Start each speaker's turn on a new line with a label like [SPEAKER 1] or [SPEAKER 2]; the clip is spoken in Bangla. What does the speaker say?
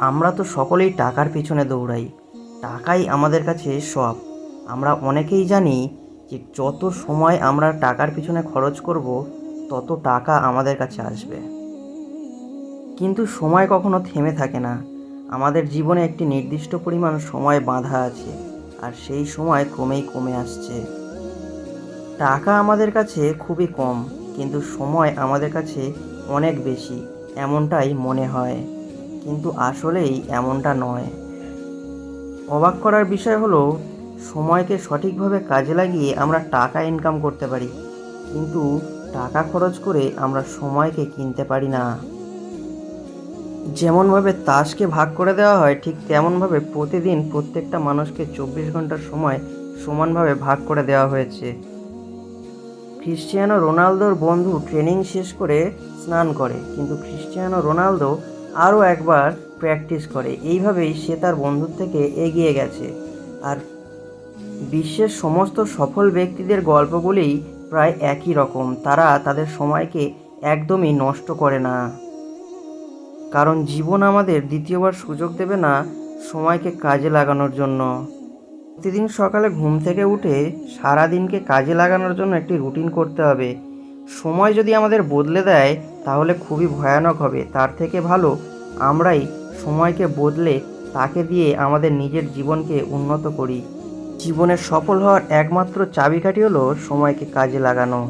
[SPEAKER 1] আমরা তো সকলেই টাকার পিছনে দৌড়াই, টাকাই আমাদের কাছে সব। আমরা অনেকেই জানি যে যত সময় আমরা টাকার পিছনে খরচ করব, তত টাকা আমাদের কাছে আসবে। কিন্তু সময় কখনো থেমে থাকে না। আমাদের জীবনে একটি নির্দিষ্ট পরিমাণ সময় বাঁধা আছে, আর সেই সময় ক্রমেই কমে আসছে। টাকা আমাদের কাছে খুবই কম, কিন্তু সময় আমাদের কাছে অনেক বেশি, এমনটাই মনে হয়। কিন্তু আসলেই এমনটা নয়। অবাক করার বিষয় হলো, সময়কে সঠিকভাবে কাজে লাগিয়ে আমরা টাকা ইনকাম করতে পারি, কিন্তু টাকা খরচ করে আমরা সময়কে কিনতে পারি না। যেমনভাবে তাসকে ভাগ করে দেওয়া হয়, ঠিক তেমনভাবে প্রতিদিন প্রত্যেকটা মানুষকে চব্বিশ ঘণ্টার সময় সমানভাবে ভাগ করে দেওয়া হয়েছে। ক্রিশ্চিয়ানো রোনালদোর বন্ধু ট্রেনিং শেষ করে স্নান করে, কিন্তু ক্রিশ্চিয়ানো রোনালদো আরও একবার প্র্যাকটিস করে। এইভাবেই সে তার বন্ধুর থেকে এগিয়ে গেছে। আর বিশ্বের সমস্ত সফল ব্যক্তিদের গল্পগুলিই প্রায় একই রকম। তারা তাদের সময়কে একদমই নষ্ট করে না। কারণ জীবন আমাদের দ্বিতীয়বার সুযোগ দেবে না সময়কে কাজে লাগানোর জন্য। প্রতিদিন সকালে ঘুম থেকে উঠে সারা দিনকে কাজে লাগানোর জন্য একটি রুটিন করতে হবে। সময় যদি আমাদের বদলে দেয় তাহলে খুবই ভয়ানক হবে। তার থেকে ভালো, আমরাই সময়কে বদলে তাকে দিয়ে আমাদের নিজের জীবনকে উন্নত করি। জীবনে সফল হওয়ার একমাত্র চাবিকাঠি হলো সময়কে কাজে লাগানো।